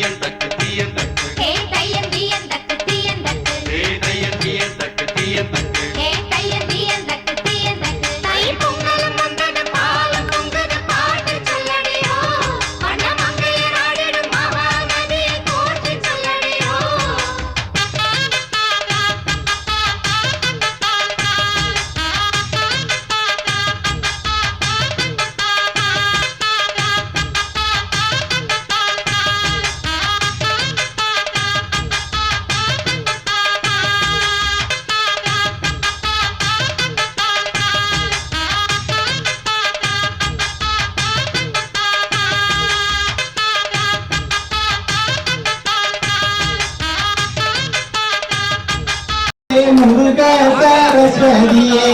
என் முருக சரஸ்வதியே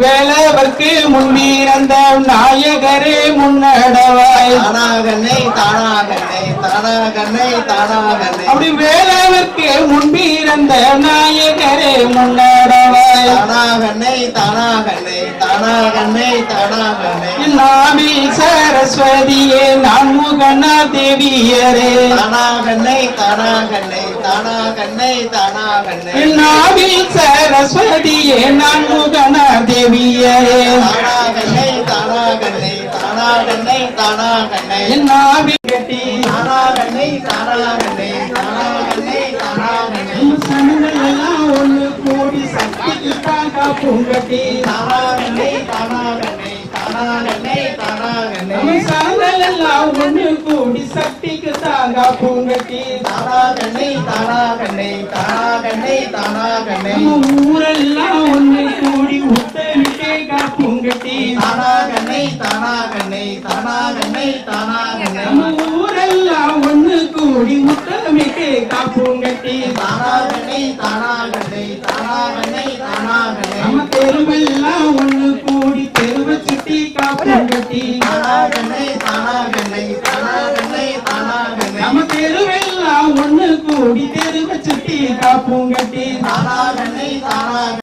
வேலவர்க்கு முன்பிறந்த நாயகரே முன்னடவாய் தானாகண்ணே தானாகண்ணே தானாகண்ணே தானாகண்ணே அப்படி வேலவர்க்கு முன்பிறந்த நாயகரே முன்னடவாய் தானாகண்ணே தானாகண்ணே தானாகண்ணே தானாகண்ணே நாமி சரஸ்வதியே நான்முகனா தேவியரே தானாகண்ணே தானாகண்ணே தானாகண்ணே தானாகண்ணே. நாமி சரஸ்வதியே நான்முகனா தேவியரே தானாகண்ணே தானாகண்ணே தானாகண்ணே தானாகண்ணே. நாவி கட்டி தானாகண்ணே தானாகண்ணே தானாகண்ணே தானாகண்ணே. சனங்களெல்லாம் ஒண்ணு கூடி சக்திக்கு தாங்க பூங்கட்டி. தானாகண்ணே தானாகண்ணே. ஒண்ணு கூடி சக்திக்கு தாங்க பூங்கட்டி. தானாகண்ணே தானாகண்ணே தானாகண்ணே நம்ம ஊரெல்லாம் ஒண்ணு கூடி உத்தமிட்டே காப்புங்கட்டி தானாகண்ணே தானாகண்ணே தானாகண்ணே தானாகண்ணே நம்ம ஊரெல்லாம் ஒண்ணு கூடி உத்தமிட்டே காப்புங்கட்டி தானாகண்ணே தானாகண்ணே தானாகண்ணே தானாகண்ணே நம்ம தெருவெல்லாம் சுத்தி காப்புங்கட்டி தானாகண்ணே தானாகண்ணே தானாகண்ணே தானாகண்ணே. நம்ம தெருவெல்லாம் ஒண்ணு கூடி தெருவை சுத்தி காப்புங்கட்டி தானாகண்ணே தானாக